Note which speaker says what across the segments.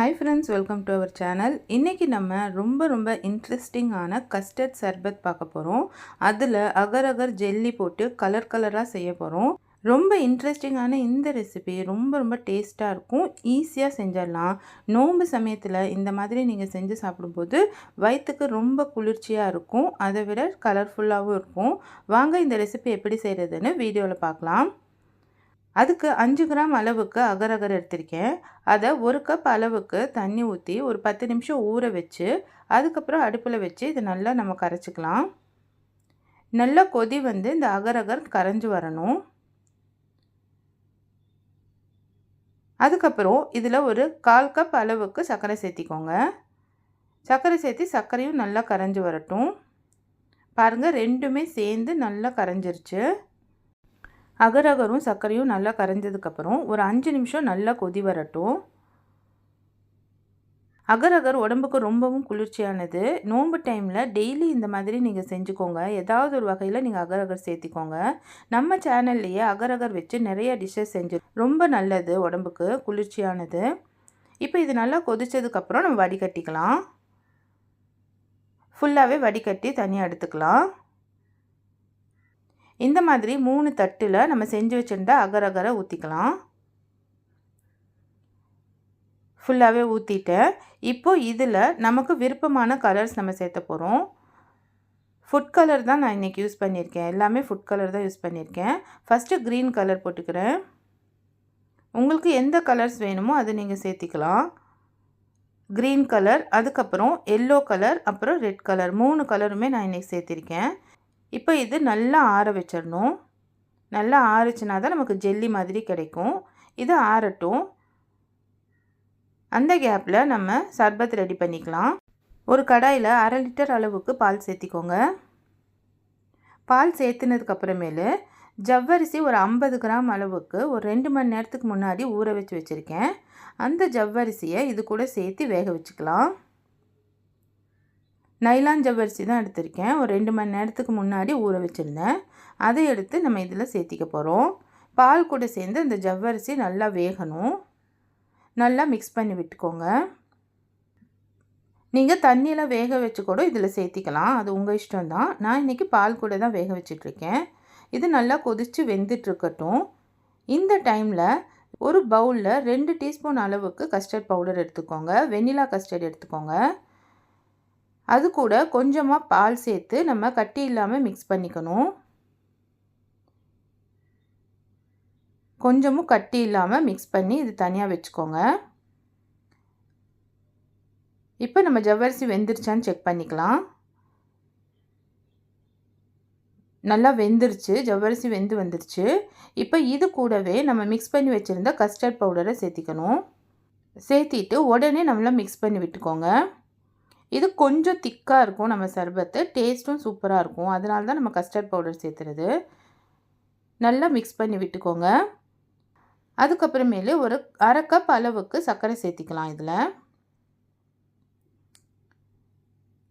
Speaker 1: Hi friends welcome to our channel இன்றைக்கி நம்ம ரொம்ப ரொம்ப இன்ட்ரெஸ்டிங்கான கஸ்டர்ட் சர்பத் பார்க்க போகிறோம் அதில் அகர் அகர் ஜெல்லி போட்டு கலர் கலராக செய்ய போகிறோம் ரொம்ப இன்ட்ரெஸ்டிங்கான இந்த ரெசிபி ரொம்ப ரொம்ப டேஸ்ட்டாக இருக்கும். ஈஸியாக செஞ்சிடலாம். நோம்பு சமயத்தில் இந்த மாதிரி நீங்கள் செஞ்சு சாப்பிடும்போது வயிற்றுக்கு ரொம்ப குளிர்ச்சியாக இருக்கும். அதை விட கலர்ஃபுல்லாகவும் இருக்கும். வாங்க இந்த ரெசிபி எப்படி செய்கிறதுன்னு வீடியோவில் பார்க்கலாம். அதுக்கு அஞ்சு கிராம் அளவுக்கு அகரகர் எடுத்திருக்கேன். அதை ஒரு கப் அளவுக்கு தண்ணி ஊற்றி ஒரு பத்து நிமிஷம் ஊற வச்சு அதுக்கப்புறம் அடுப்பில் வச்சு இதை நல்லா நம்ம கரைச்சிக்கலாம். நல்லா கொதி வந்து இந்த அகரகர் கரைஞ்சி வரணும். அதுக்கப்புறம் இதில் ஒரு கால் கப் அளவுக்கு சர்க்கரை சேர்த்திக்கோங்க. சர்க்கரை சேர்த்து சர்க்கரையும் நல்லா கரைஞ்சி வரட்டும். பாருங்கள் ரெண்டுமே சேர்ந்து நல்லா கரைஞ்சிருச்சு. அகரகரும் சர்க்கரையும் நல்லா கரைஞ்சதுக்கப்புறம் ஒரு அஞ்சு நிமிஷம் நல்லா கொதி வரட்டும். அகரகர் உடம்புக்கு ரொம்பவும் குளிர்ச்சியானது. நோன்பு டைமில் டெய்லி இந்த மாதிரி நீங்கள் செஞ்சுக்கோங்க. ஏதாவது ஒரு வகையில் நீங்கள் அகரகர் சேர்த்திக்கோங்க. நம்ம சேனல்லையே அகரகர் வச்சு நிறைய டிஷ்ஷஸ் செஞ்சு ரொம்ப நல்லது உடம்புக்கு குளிர்ச்சியானது. இப்போ இது நல்லா கொதித்ததுக்கப்புறம் நம்ம வடிகட்டிக்கலாம். ஃபுல்லாகவே வடிகட்டி தனியாக எடுத்துக்கலாம். இந்த மாதிரி மூணு தட்டில் நம்ம செஞ்சு வச்சுருந்தா அகரகரை ஊற்றிக்கலாம் ஃபுல்லாகவே ஊற்றிட்டேன் இப்போது இதில் நமக்கு விருப்பமான கலர்ஸ் நம்ம சேர்த்த போகிறோம் ஃபுட் கலர் தான் நான் இன்றைக்கி யூஸ் பண்ணியிருக்கேன். எல்லாமே ஃபுட் கலர் தான் யூஸ் பண்ணியிருக்கேன். ஃபஸ்ட்டு க்ரீன் கலர் போட்டுக்கிறேன். உங்களுக்கு எந்த கலர்ஸ் வேணுமோ அதை நீங்கள் சேர்த்திக்கலாம். க்ரீன் கலர் அதுக்கப்புறம் எல்லோ கலர் அப்புறம் ரெட் கலர் மூணு கலருமே நான் இன்றைக்கி சேர்த்திருக்கேன். இப்போ இது நல்லா ஆற வச்சிடணும். நல்லா ஆறுச்சுனா தான் நமக்கு ஜெல்லி மாதிரி கிடைக்கும். இது ஆறட்டும். அந்த கேப்பில் நம்ம சர்பத் ரெடி பண்ணிக்கலாம். ஒரு கடாயில் அரை லிட்டர் அளவுக்கு பால் சேர்த்திக்கோங்க. பால் சேர்த்துனதுக்கப்புறமேலு ஜவ்வரிசி ஒரு ஐம்பது கிராம் அளவுக்கு ஒரு ரெண்டு மணி நேரத்துக்கு முன்னாடி ஊற வச்சு வச்சுருக்கேன். அந்த ஜவ்வரிசியை இது கூட சேர்த்து வேக வச்சுக்கலாம். நைலான் ஜவ்வரிசி தான் எடுத்திருக்கேன். ஒரு ரெண்டு மணி நேரத்துக்கு முன்னாடி ஊற வச்சுருந்தேன். அதை எடுத்து நம்ம இதில் சேர்த்திக்க போகிறோம். பால் கூட சேர்ந்து அந்த ஜவ்வரிசி நல்லா வேகணும். நல்லா மிக்ஸ் பண்ணி விட்டுக்கோங்க. நீங்கள் தண்ணியில் வேக வச்சு கூட இதில் சேர்த்திக்கலாம். அது உங்கள் இஷ்டம் தான். நான் இன்றைக்கி பால் கூட தான் வேக வச்சிட்ருக்கேன். இது நல்லா கொதித்து வெந்துட்டுருக்கட்டும் இந்த டைமில் ஒரு பவுலில் ரெண்டு டீஸ்பூன் அளவுக்கு கஸ்டர்ட் பவுடர் எடுத்துக்கோங்க. வெண்ணிலா கஸ்டர்ட் எடுத்துக்கோங்க. அது கூட கொஞ்சமாக பால் சேர்த்து நம்ம கட்டி இல்லாமல் மிக்ஸ் பண்ணிக்கணும். கொஞ்சமும் கட்டி இல்லாமல் மிக்ஸ் பண்ணி இது தனியாக வச்சுக்கோங்க. இப்போ நம்ம ஜவ்வரிசி வெந்துருச்சான்னு செக் பண்ணிக்கலாம். நல்லா வெந்துருச்சு ஜவ்வரிசி வெந்து வந்துருச்சு. இப்போ இது கூடவே நம்ம மிக்ஸ் பண்ணி வச்சுருந்த கஸ்டர்ட் பவுடரை சேர்த்திக்கணும். சேர்த்திட்டு உடனே நம்மளாம் மிக்ஸ் பண்ணி விட்டுக்கோங்க. இது கொஞ்சம் திக்காக இருக்கும் நம்ம சர்பத்து. டேஸ்ட்டும் சூப்பராக இருக்கும். அதனால தான் நம்ம கஸ்டர்ட் பவுடர் சேர்த்துறது. நல்லா மிக்ஸ் பண்ணி விட்டுக்கோங்க. அதுக்கப்புறமேலு ஒரு அரை கப் அளவுக்கு சர்க்கரை சேர்த்திக்கலாம் இதில்.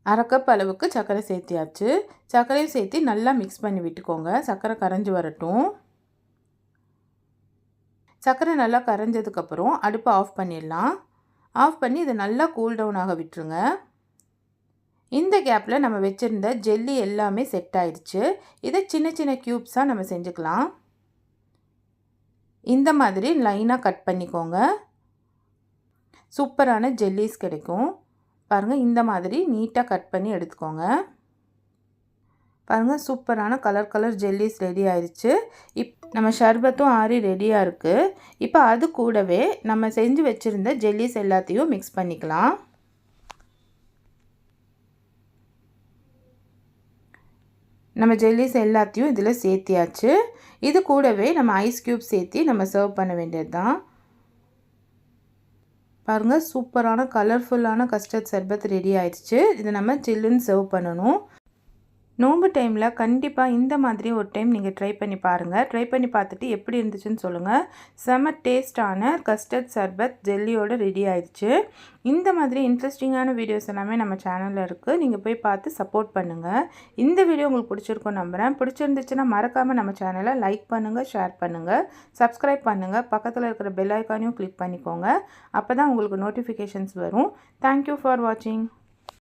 Speaker 1: அரை கப் அளவுக்கு சர்க்கரை சேர்த்தியாச்சு. சர்க்கரையும் சேர்த்து நல்லா மிக்ஸ் பண்ணி விட்டுக்கோங்க. சர்க்கரை கரைஞ்சி வரட்டும். சர்க்கரை நல்லா கரைஞ்சதுக்கப்புறம் அடுப்பை ஆஃப் பண்ணிடலாம். ஆஃப் பண்ணி இதை நல்லா கூல் டவுன் ஆக விட்டுருங்க. இந்த கேப்பில் நம்ம வச்சுருந்த ஜெல்லி எல்லாமே செட் ஆயிடுச்சு. இதை சின்ன சின்ன க்யூப்ஸாக நம்ம செஞ்சுக்கலாம். இந்த மாதிரி லைனாக கட் பண்ணிக்கோங்க. சூப்பரான ஜெல்லிஸ் கிடைக்கும். பாருங்கள் இந்த மாதிரி நீட்டாக கட் பண்ணி எடுத்துக்கோங்க. பாருங்கள் சூப்பரான கலர் கலர் ஜெல்லிஸ் ரெடி ஆயிடுச்சு இப் நம்ம ஷர்பத்தும் ஆறி ரெடியாக இருக்குது இப்போ அது கூடவே நம்ம செஞ்சு வச்சுருந்த ஜெல்லிஸ் எல்லாத்தையும் மிக்ஸ் பண்ணிக்கலாம். நம்ம ஜெல்லிஸ் எல்லாத்தையும் இதில் சேர்த்தியாச்சு. இது கூடவே நம்ம ஐஸ் க்யூப் சேர்த்தி நம்ம சர்வ் பண்ண வேண்டியது தான் பாருங்கள் சூப்பரான கலர்ஃபுல்லான கஸ்டர்ட் சர்பத் ரெடி ஆயிடுச்சு. இதை நம்ம சில்லுன்னு சர்வ் பண்ணணும். நோம்பு டைமில் கண்டிப்பாக இந்த மாதிரி ஒரு டைம் நீங்கள் ட்ரை பண்ணி பாருங்கள் ட்ரை பண்ணி பார்த்துட்டு எப்படி இருந்துச்சுன்னு சொல்லுங்கள் செம டேஸ்டான கஸ்டர்ட் சர்பத் ஜெல்லியோட ரெடி ஆயிடுச்சு. இந்த மாதிரி இன்ட்ரெஸ்டிங்கான வீடியோஸ் எல்லாமே நம்ம சேனலில் இருக்குது நீங்கள் போய் பார்த்து சப்போர்ட் பண்ணுங்கள் இந்த வீடியோ உங்களுக்கு பிடிச்சிருக்கும் நம்புகிறேன் பிடிச்சிருந்துச்சுன்னா மறக்காமல் நம்ம சேனலை லைக் பண்ணுங்கள் ஷேர் பண்ணுங்கள் சப்ஸ்கிரைப் பண்ணுங்கள் பக்கத்தில் இருக்கிற பெல் ஐக்கானையும் கிளிக் பண்ணிக்கோங்க. அப்போ தான் உங்களுக்கு நோட்டிஃபிகேஷன்ஸ் வரும். தேங்க்யூ ஃபார் வாட்சிங்